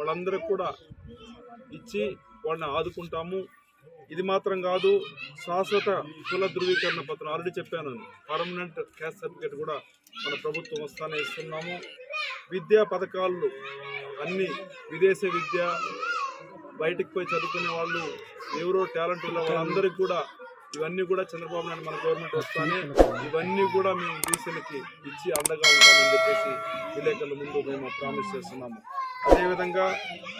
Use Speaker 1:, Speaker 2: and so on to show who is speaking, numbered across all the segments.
Speaker 1: వాళ్ళందరికీ కూడా ఇచ్చి వాళ్ళని ఆదుకుంటాము. ఇది మాత్రం కాదు శాశ్వత కుల ధృవీకరణ పత్రం. ఆల్రెడీ చెప్పాను పర్మనెంట్ క్యాస్ట్ సర్టిఫికేట్ కూడా మన ప్రభుత్వం వస్తానే ఇస్తున్నాము. విద్యా పథకాలు అన్ని విదేశీ విద్య బయటికి పోయి చదువుకునే వాళ్ళు ఎవరో టాలెంట్ ఉన్న వాళ్ళందరికీ కూడా ఇవన్నీ కూడా చంద్రబాబు నాయుడు మన గవర్నమెంట్ వస్తానే ఇవన్నీ కూడా మేము బీసీలకి ఇచ్చి అండగా ఉంటామని చెప్పేసి విలేకరుల ముందు మేము ప్రామిస్ చేస్తున్నాము. అదేవిధంగా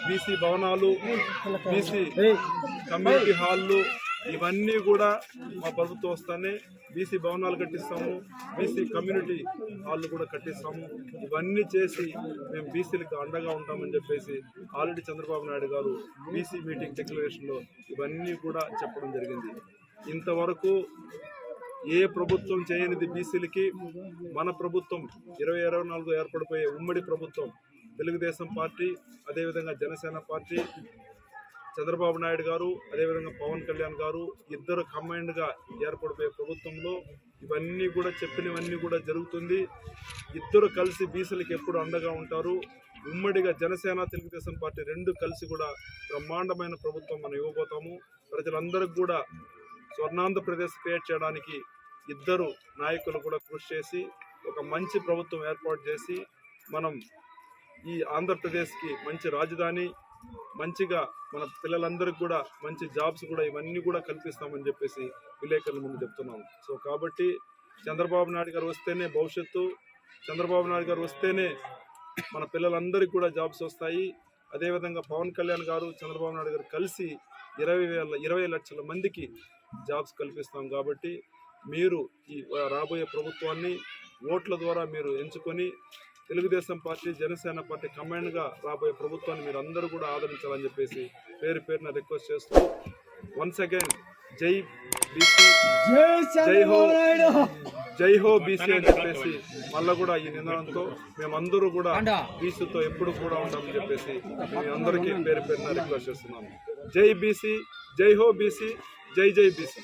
Speaker 1: బీసీ భవనాలు బీసీ కమ్యూనిటీ హాళ్ళు ఇవన్నీ కూడా మా ప్రభుత్వం వస్తానే బీసీ భవనాలు కట్టిస్తాము బీసీ కమ్యూనిటీ హాళ్ళు కూడా కట్టిస్తాము. ఇవన్నీ చేసి మేము బీసీలకు అండగా ఉంటామని చెప్పేసి ఆల్రెడీ చంద్రబాబు నాయుడు గారు బీసీ మీటింగ్ డిక్లరేషన్లో ఇవన్నీ కూడా చెప్పడం జరిగింది. ఇంతవరకు ఏ ప్రభుత్వం చేయనిది బీసీలకి మన ప్రభుత్వం ఇరవై ఇరవై నాలుగు ఏర్పడిపోయే ఉమ్మడి ప్రభుత్వం తెలుగుదేశం పార్టీ అదేవిధంగా జనసేన పార్టీ చంద్రబాబు నాయుడు గారు అదేవిధంగా పవన్ కళ్యాణ్ గారు ఇద్దరు కంబైన్డ్గా ఏర్పడిపోయే ప్రభుత్వంలో ఇవన్నీ కూడా చెప్పినవన్నీ కూడా జరుగుతుంది. ఇద్దరు కలిసి బీసీలకు ఎప్పుడు అండగా ఉంటారు? ఉమ్మడిగా జనసేన తెలుగుదేశం పార్టీ రెండు కలిసి కూడా బ్రహ్మాండమైన ప్రభుత్వం మనం ఇవ్వబోతాము. ప్రజలందరికీ కూడా స్వర్ణాంధ్రప్రదేశ్ క్రియేట్ చేయడానికి ఇద్దరు నాయకులు కూడా కృషి చేసి ఒక మంచి ప్రభుత్వం ఏర్పాటు చేసి మనం ఈ ఆంధ్రప్రదేశ్కి మంచి రాజధాని మంచిగా మన పిల్లలందరికీ కూడా మంచి జాబ్స్ కూడా ఇవన్నీ కూడా కల్పిస్తామని చెప్పేసి విలేకరుల ముందు చెప్తున్నాం సో కాబట్టి చంద్రబాబు నాయుడు గారు వస్తేనే భవిష్యత్తు చంద్రబాబు నాయుడు గారు వస్తేనే మన పిల్లలందరికీ కూడా జాబ్స్ వస్తాయి. అదేవిధంగా పవన్ కళ్యాణ్ గారు చంద్రబాబు నాయుడు గారు కలిసి ఇరవై వేల ఇరవై లక్షల మందికి జాబ్స్ కల్పిస్తాం కాబట్టి మీరు ఈ రాబోయే ప్రభుత్వాన్ని ఓట్ల ద్వారా మీరు ఎంచుకొని తెలుగుదేశం పార్టీ జనసేన పార్టీ కమాండ్గా రాబోయే ప్రభుత్వాన్ని మీరు అందరూ కూడా ఆదరించాలని చెప్పేసి పేరు పేరున రిక్వెస్ట్ చేస్తూ వన్స్ అగైన్ జై బీసీ జై హో జై హో బీసీ అని చెప్పేసి మళ్ళీ కూడా ఈ నినాదంతో మేమందరూ కూడా బీసీతో ఎప్పుడు కూడా ఉంటామని చెప్పేసి మీ అందరికీ పేరు పేరున రిక్వెస్ట్ చేస్తున్నాము. జై బీసీ జై హో బీసీ జై జై బీసీ.